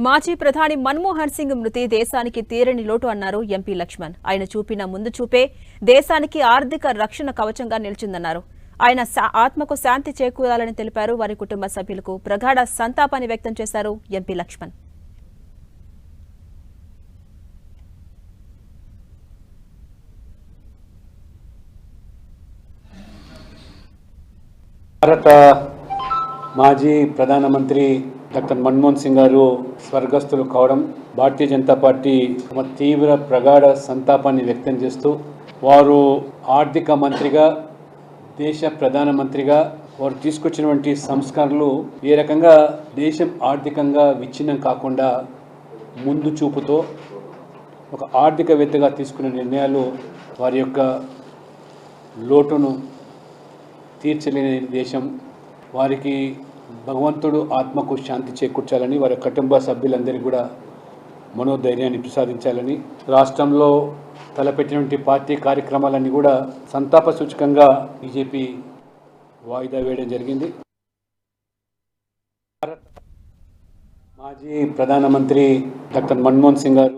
మాజీ ప్రధాని మన్మోహన్ సింగ్ మృతి దేశానికి తీరని లోటు అన్నారు ఎంపీ లక్ష్మణ్. ఆయన చూపిన ముందు చూపే దేశానికి ఆర్థిక రక్షణ కవచంగా నిలిచిందన్నారు. ఆయన ఆత్మకు శాంతి చేకూరాలని తెలిపారు. వారి కుటుంబ సభ్యులకు ప్రగాఢ సంతాపాన్ని వ్యక్తం చేశారు ఎంపీ లక్ష్మణ్. భారత మాజీ ప్రధానమంత్రి డాక్టర్ మన్మోహన్ సింగ్ గారు స్వర్గస్థులు కావడం భారతీయ జనతా పార్టీ తమ తీవ్ర ప్రగాఢ సంతాపాన్ని వ్యక్తం చేస్తూ వారు ఆర్థిక మంత్రిగా దేశ ప్రధానమంత్రిగా వారు తీసుకొచ్చినటువంటి సంస్కరణలు ఏ రకంగా దేశం ఆర్థికంగా విచ్ఛిన్నం కాకుండా ముందు చూపుతో ఒక ఆర్థికవేత్తగా తీసుకున్న నిర్ణయాలు వారి యొక్క లోటును తీర్చలేని దేశం. వారికి భగవంతుడు ఆత్మకు శాంతి చేకూర్చాలని వారి కుటుంబ సభ్యులందరికీ కూడా మనోధైర్యాన్ని ప్రసాదించాలని రాష్ట్రంలో తలపెట్టినటువంటి పార్టీ కార్యక్రమాలన్నీ కూడా సంతాప సూచకంగా బీజేపీ వాయిదా వేయడం జరిగింది. భారత్ మాజీ ప్రధానమంత్రి డాక్టర్ మన్మోహన్ సింగ్ గారు